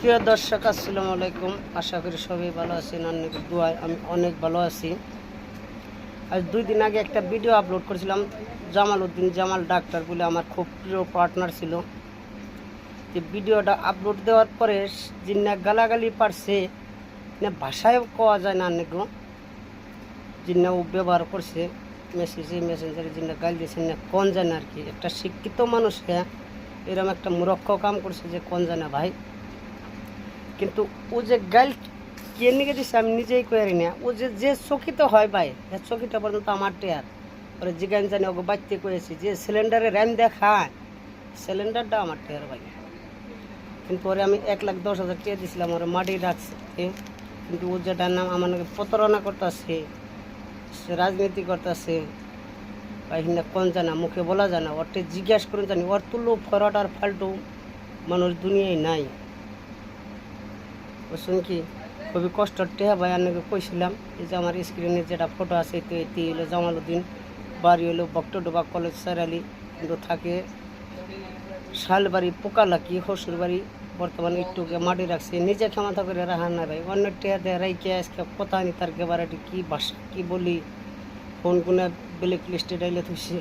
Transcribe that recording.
প্রিয় দর্শক, আসসালামু আলাইকুম। আশা করি সবাই ভালো আছেন, অনেক দোয়ায় আমি অনেক ভালো আছি। আজ দুই দিন আগে একটা ভিডিও আপলোড করেছিলাম, জামাল উদ্দিন জামাল ডাক্তার বলে আমার খুব প্রিয় পার্টনার ছিল। যে ভিডিওটা আপলোড দেওয়ার পরে যিনি গালাগালি পারছে, না ভাষায় কওয়া যায় না অনেক যিনি ও ব্যবহার করছে মেসেজে মেসেঞ্জারে যিনি গাল দিয়েছেন, না কোন জানে আর কি। একটা শিক্ষিত মানুষকে এরকম একটা মূর্খ কাম করছে যে কোন জানে ভাই। কিন্তু ও যে গাল কে নিকে দিছে আমি নিজেই কয়ারি না। ও যে যে চকিত হয় ভাই এ চকিটা পর্যন্ত আমার টেয়ার। ওরা জিগান জানি ওকে বাচ্চা করেছি যে সিলিন্ডারে র্যাম দেখায়। সিলিন্ডারটা আমার টেয়ার ভাই। কিন্তু ওরে আমি এক লাখ দশ হাজার টাকা দিয়েছিলাম ওরা মাটি রাখছে। কিন্তু ও যেটার নাম আমার প্রতারণা করতেছে, সে রাজনীতি করতেছে হিন্দা কোন জানা, মুখে বলা জানা ওরটা জিজ্ঞাস করে জানি, ওর তুলো, ফরট আর ফাল্টু মানুষ দুনিয়ায় নাই। বুঝছেন কি? খুবই কষ্টর টেহা ভাই আপনাকে কইছিলাম এই যে আমার স্ক্রিনে যেটা ফটো আছে তো এটি হলো জামালউদ্দিন, বাড়ি হলো বক্টডোবা কলেজ সারালি, কিন্তু থাকে শালবাড়ি, পোকালাকি হসুর বাড়ি বর্তমানে একটুকে মাটি রাখছে। নিজে ক্ষমতা করে রাখা না ভাই। অন্য টেহা দেয় রাইকে আজকে কথা নি তার গেবারাটি কি ভাষা কি বলি? ফোন কোনে ব্ল্যাক লিস্টে ডাইলে থুইছে।